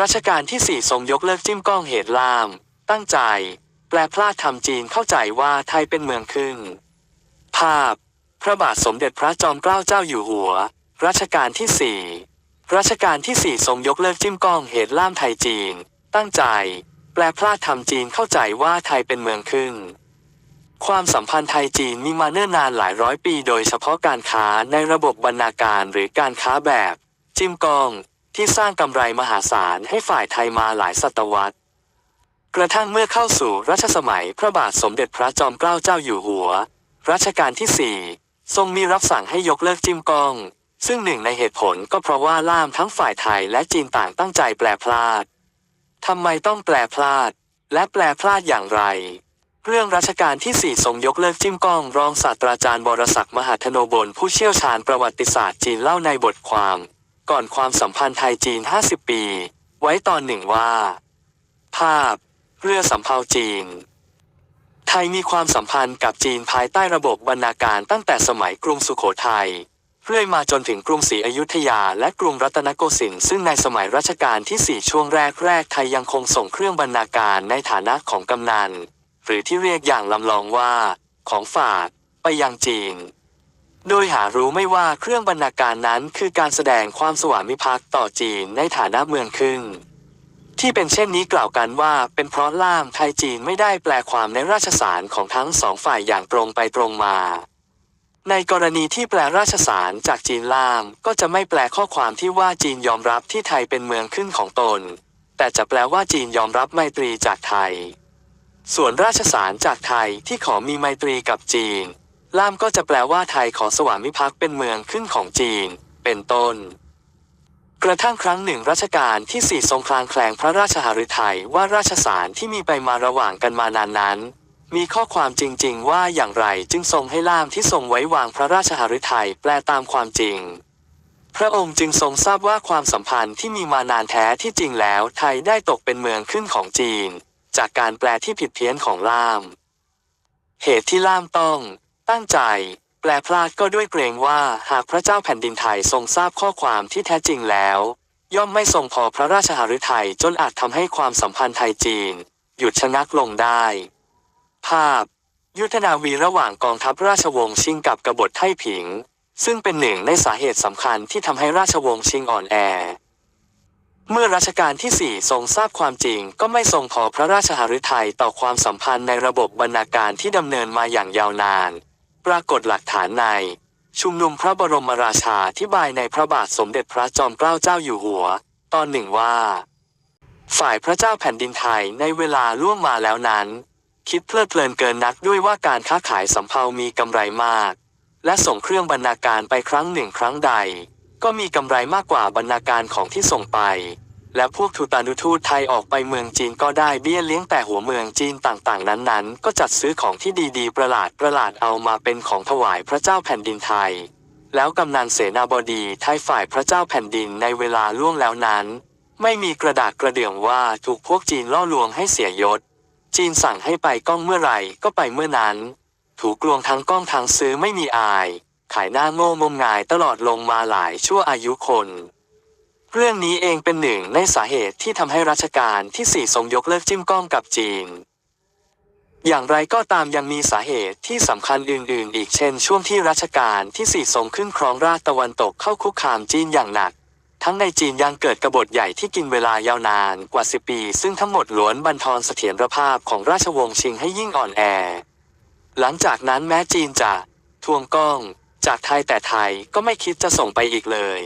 รัชกาลที่สี่ทรงยกเลิกจิ้มก้องเหตุลาม ตั้งใจ แปลพลาดทำจีนเข้าใจว่าไทยเป็นเมืองครึ่ง ภาพ พระบาทสมเด็จพระจอมเกล้าเจ้าอยู่หัว รัชกาลที่สี่รัชกาลที่สี่ทรงยกเลิกจิ้มก้องเหตุล่ามไทยจีน ตั้งใจ แปลพลาดทำจีนเข้าใจว่าไทยเป็นเมืองครึ่ง ความสัมพันธ์ไทยจีนมีมาเนิ่นนานหลายร้อยปี โดยเฉพาะการค้าในระบบบรรณาการหรือการค้าแบบ จิ้มกอง ที่สร้างกำไรมหาศาลให้ฝ่ายไทยมาหลายศตวรรษ กระทั่งเมื่อเข้าสู่รัชสมัยพระบาทสมเด็จพระจอมเกล้าเจ้าอยู่หัว รัชกาลที่สี่ทรงมีรับสั่งให้ยกเลิกจิ้มกอง ซึ่งหนึ่งในเหตุผลก็เพราะว่าล่ามทั้งฝ่ายไทยและจีนต่างตั้งใจแปลพลาดทำไมต้องแปลพลาด และแปลพลาดอย่างไร เรื่องรัชกาลที่สี่ทรงยกเลิกจิ้มกอง รองศาสตราจารย์บรศักดิ์มหาธโนบลผู้เชี่ยวชาญประวัติศาสตร์จีนเล่าในบทความ ก่อนความสัมพันธ์ไทยจีน 50 ปี ไว้ตอนหนึ่งว่า ภาพ เรือสำเภาจีน ไทยมีความสัมพันธ์กับจีนภายใต้ระบบบรรณาการตั้งแต่สมัยกรุงสุโขทัยเรื่อยมาจนถึงกรุงศรีอยุธยาและกรุงรัตนโกสินทร์ซึ่งในสมัยรัชกาลที่สี่ช่วงแรกแรกๆไทยยังคงส่งเครื่องบรรณาการในฐานะของกำนัน หรือที่เรียกอย่างลำลองว่า ของฝากไปยังจีน โดยหารู้ไม่ว่าเครื่องบรรณาการนั้นคือการแสดงความสวามิภักดิ์ต่อจีนในฐานะเมืองครึ่งที่เป็นเช่นนี้กล่าวกันว่าเป็นเพราะล่ามไทยจีนไม่ได้แปลความในราชสารของทั้งสองฝ่ายอย่างตรงไปตรงมา ในกรณีที่แปลราชสารจากจีนล่ามก็จะไม่แปลข้อความที่ว่าจีนยอมรับที่ไทยเป็นเมืองขึ้นของตน แต่จะแปลว่าจีนยอมรับไมตรีจากไทย ส่วนราชสารจากไทยที่ขอมีไมตรีกับจีน ล่ามก็จะแปลว่าไทยขอสวามิภักดิ์เป็นเมืองขึ้นของจีน เป็นต้น กระทั่งครั้งหนึ่งรัชกาลที่สี่ทรงคลางแคลงพระราชหฤทัยว่าราชสารที่มีไปมาระหว่างกันมานานนั้น มีข้อความจริง ๆ ว่าอย่างไรจึงทรงให้ล่ามที่ทรงไว้วางพระราชหฤทัยแปลตามความจริง พระองค์จึงทรงทราบว่าความสัมพันธ์ที่มีมานานแท้ที่จริงแล้ว ไทยได้ตกเป็นเมืองขึ้นของจีน จากการแปลที่ผิดเพี้ยนของล่าม เหตุที่ล่ามต้อง ตั้งใจ แปลพลาดก็ด้วยเกรงว่าหากพระเจ้าแผ่นดินไทยทรงทราบข้อความที่แท้จริงแล้ว ย่อมไม่ทรงพอพระราชหฤทัยจนอาจทำให้ความสัมพันธ์ไทยจีน หยุดชะงักลงได้ ภาพ ยุทธนาวีระหว่างกองทัพราชวงศ์ชิงกับกบฏไทผิง ซึ่งเป็นหนึ่งในสาเหตุสำคัญที่ทำให้ราชวงศ์ชิงอ่อนแอเมื่อรัชกาลที่สี่ทรงทราบความจริงก็ไม่ทรงพอพระราชหฤทัยต่อความสัมพันธ์ในระบบบรรณาการที่ดำเนินมาอย่างยาวนาน ปรากฏหลักฐานใน ชุมนุมพระบรมราชาธิบายในพระบาทสมเด็จพระจอมเกล้าเจ้าอยู่หัว ตอนหนึ่งว่า ฝ่ายพระเจ้าแผ่นดินไทยในเวลาล่วงมาแล้วนั้น คิดเพลิดเพลินเกินนักด้วยว่าการค้าขายสำเภามีกำไรมาก และส่งเครื่องบรรณาการไปครั้งหนึ่งครั้งใด ก็มีกำไรมากกว่าบรรณาการของที่ส่งไป และพวกทูตานุทูตไทยออกไปเมืองจีนก็ได้เบี้ยเลี้ยงแต่หัวเมืองจีนต่างๆ นั้นๆ ก็จัดซื้อของที่ดีๆ ประหลาดประหลาดเอามาเป็นของถวายพระเจ้าแผ่นดินไทย แล้วกำนันเสนาบดีไทยฝ่ายพระเจ้าแผ่นดินในเวลาล่วงแล้วนั้น ไม่มีกระดากกระเดื่องว่าถูกพวกจีนล่อลวงให้เสียยศ จีนสั่งให้ไปก้องเมื่อไหร่ก็ไปเมื่อนั้น ถูกลวงทั้งก้องทั้งซื้อไม่มีอาย ขายหน้าโง่งมงายตลอดลงมาหลายชั่วอายุคน เรื่องนี้เองเป็นหนึ่งในสาเหตุที่ทำให้รัชกาลที่สี่ทรงยกเลิกจิ้มก้องกับจีน อย่างไรก็ตามยังมีสาเหตุที่สำคัญอื่นๆ อีกเช่น ช่วงที่รัชกาลที่สี่ทรงขึ้นครองราชตะวันตกเข้าคุกคามจีนอย่างหนัก ทั้งในจีนยังเกิดกบฏใหญ่ที่กินเวลายาวนานกว่าสิปี ซึ่งทั้งหมดล้วนบันทอนเสถียรภาพของราชวงศ์ชิงให้ยิ่งอ่อนแอ หลังจากนั้นแม้จีนจะทวงก้อง จากไทยแต่ไทยก็ไม่คิดจะส่งไปอีกเลย